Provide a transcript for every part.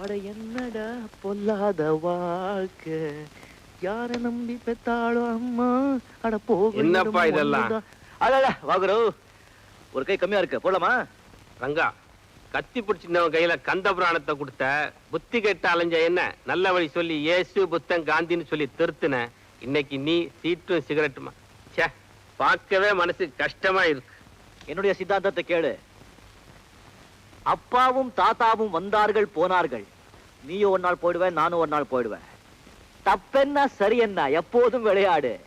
அட என்னடா பொல்லாத வாழ்க்கை? யார நம்பி பெத்தாளோ அம்மா அட போக என்னப்பா இதெல்லாம்? அடட வாகுரு ஒரு கை கம்மியா இருக்கு போலாமா? ரங்கா கத்தி பிடிச்சிருந்தவன் கையில கந்த புராணத்தை கொடுத்த புத்தி கெட்ட அலைஞ்ச என்ன? நல்ல வழி சொல்லி இயேசு புத்தன் காந்தின்னு சொல்லி திருத்தின இன்னைக்கு நீ சீட்டும் சிகரெட்டுமா? ச்சே பார்க்கவே மனசு கஷ்டமா இருக்கு என்னுடைய சித்தாந்தத்தை கேளு. அப்பாவும் தாத்தாவும் வந்தார்கள் போனார்கள். நீயும் ஒரு நாள் போயிடுவேன் நானும் ஒரு நாள் போயிடுவேன் தப்பென்ன சரி என்ன? எப்போதும் விளையாடு.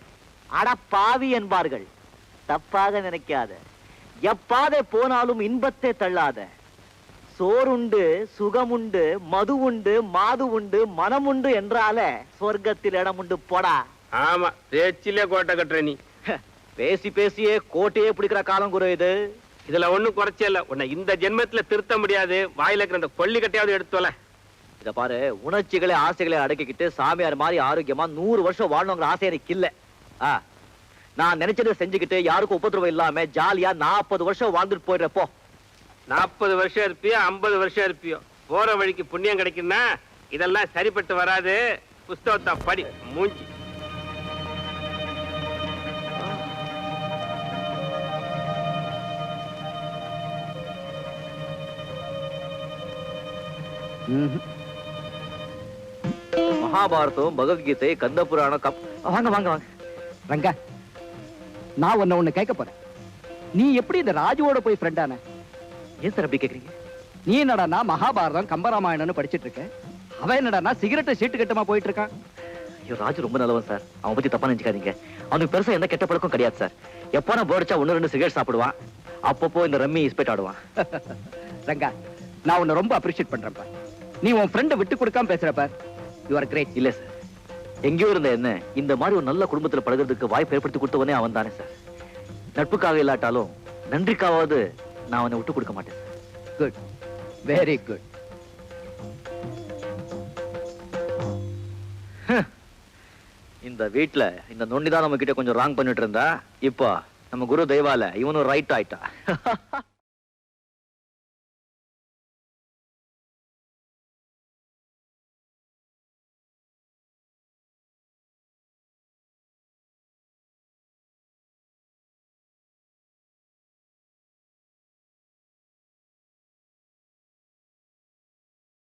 அட பாவி என்பார்கள். தப்பாக நினைக்காத. எப்பாதே போனாலும் இன்பத்தை தள்ளாத. சோறுண்டு சுகமுண்டு மது உண்டு மாது உண்டு மனமுண்டு என்றாலே சொர்க்கத்தில் இடம் உண்டு போடா. ஆமா பேச்சிலே கோட்டை கட்டுற நீ. பேசி பேசியே கோட்டையே பிடிக்கிற காலம் குரு இது இதுல ஒண்ணும் குறைச்சே இல்ல. உன்னை இந்த ஜென்மத்துல திருத்த முடியாது. வாயில இருக்கிற அந்த கொல்லி கட்டையாவது எடுத்துவல இத பாரு உணர்ச்சிகளை ஆசைகளை அடக்கிக்கிட்டு சாமியார் மாதிரி ஆரோக்கியமா நூறு வருஷம் வாழணுங்கிற ஆசை எனக்கு இல்ல. ஆ, நான் நினைச்சதை செஞ்சுக்கிட்டு யாருக்கும் உபதிரவம் இல்லாம ஜாலியா நாற்பது வருஷம் வாழ்ந்துட்டு போயிடுறப்போ. நாற்பது வருஷம் இருப்பியோ ஐம்பது வருஷம் இருப்பியோ. போற வழிக்கு புண்ணியம் கிடைக்குன்னா இதெல்லாம் சரிப்பட்டு வராது. புஸ்தகத்தை படி மூஞ்சி. மகாபாரதம் பகவத்கீதை கந்த புராணம் கப் வாங்க வாங்க வாங்க. ரங்கா நான் உன்னை ஒண்ணு கேட்க போறேன். நீ எப்படி இந்த ராஜுவோட போய் ஃப்ரெண்டான ஏன் சார் அப்படி கேக்குறீங்க? நீ என்னடான்னா மகாபாரதம் கம்பராமாயணம்னு படிச்சிட்டு இருக்க. அவன் என்னடான்னா சிகரெட்டை சீட்டு கட்டமா போயிட்டு இருக்கான். ஐயோ ராஜு ரொம்ப நல்லவன் சார். அவன் பத்தி தப்பா நினைச்சுக்காதீங்க. அவனுக்கு பெருசா எந்த கெட்ட பழக்கம் கிடையாது சார். எப்போ நான் போடிச்சா ஒன்னு ரெண்டு சிகரெட் சாப்பிடுவான். அப்பப்போ இந்த ரம்மி இஸ்பெட் ஆடுவான். ரங்கா நான் உன்னை ரொம்ப அப்ரிஷியேட் பண்றேன்ப்பா. நீ உன் ஃப்ரெண்டை விட்டு கொடுக்காம பேசுறப்ப யூ ஆர் கிரேட் இல்ல சார் எங்கேயோ இருந்த என்ன இந்த மாதிரி ஒரு நல்ல குடும்பத்துல பழகுறதுக்கு வாய்ப்பு ஏற்படுத்தி கொடுத்தவனே அவன் தானே சார் நட்புக்காக இல்லாட்டாலும் நன்றிக்காவது நான் அவனை விட்டு கொடுக்க மாட்டேன் குட் வெரி குட் இந்த வீட்ல இந்த நொண்டி தான் நம்ம கிட்ட கொஞ்சம் ராங் பண்ணிட்டு இருந்தா இப்போ நம்ம குரு தெய்வால இவனும் ரைட் ஆயிட்டா?